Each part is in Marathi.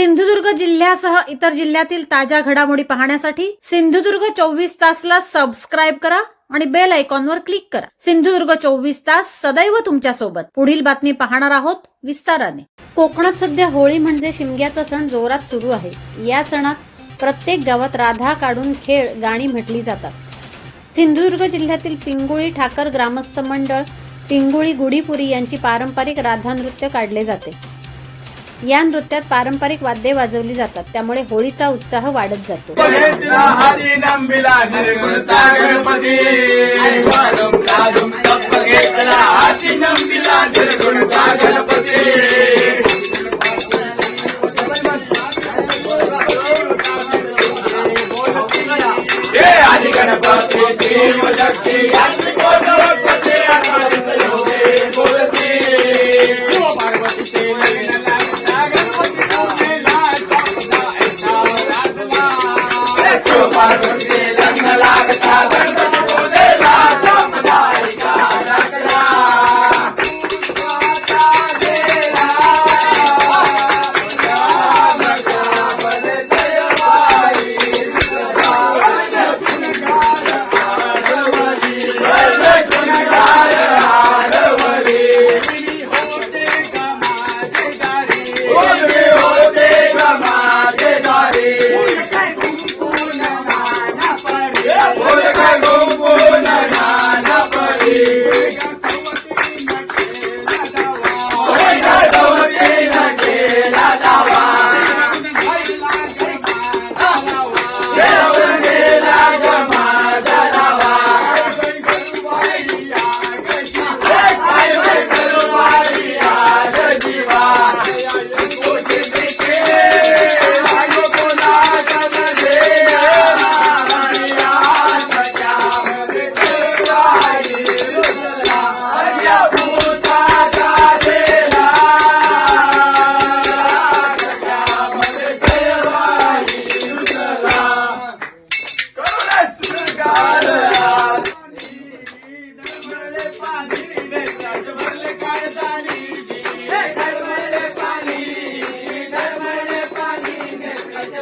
सिंधुदुर्ग जिल्ह्यासह इतर जिल्ह्यातील ताज्या घडामोडी पाहण्यासाठी सिंधुदुर्ग चोवीस तासला सबस्क्राईब करा आणि बेल आयकॉनवर क्लिक करा. सिंधुदुर्ग चोवीस तास सदैव तुमच्यासोबत. पुढील बातमी पाहणार आहोत विस्ताराने. कोकणात सध्या होळी म्हणजे शिमग्याचा सण जोरात सुरू आहे. या सणात प्रत्येक गावात राधा काढून खेळ गाणी म्हटली जातात. सिंधुदुर्ग जिल्ह्यातील पिंगुळी ठाकर ग्रामस्थ मंडळ पिंगुळी गुढीपुरी यांची पारंपरिक राधा नृत्य काढले जाते. या नृत्यात पारंपरिक वाद्ये वाजवली जातात. त्यामुळे होळीचा उत्साह वाढत जातो.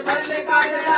भले काजरा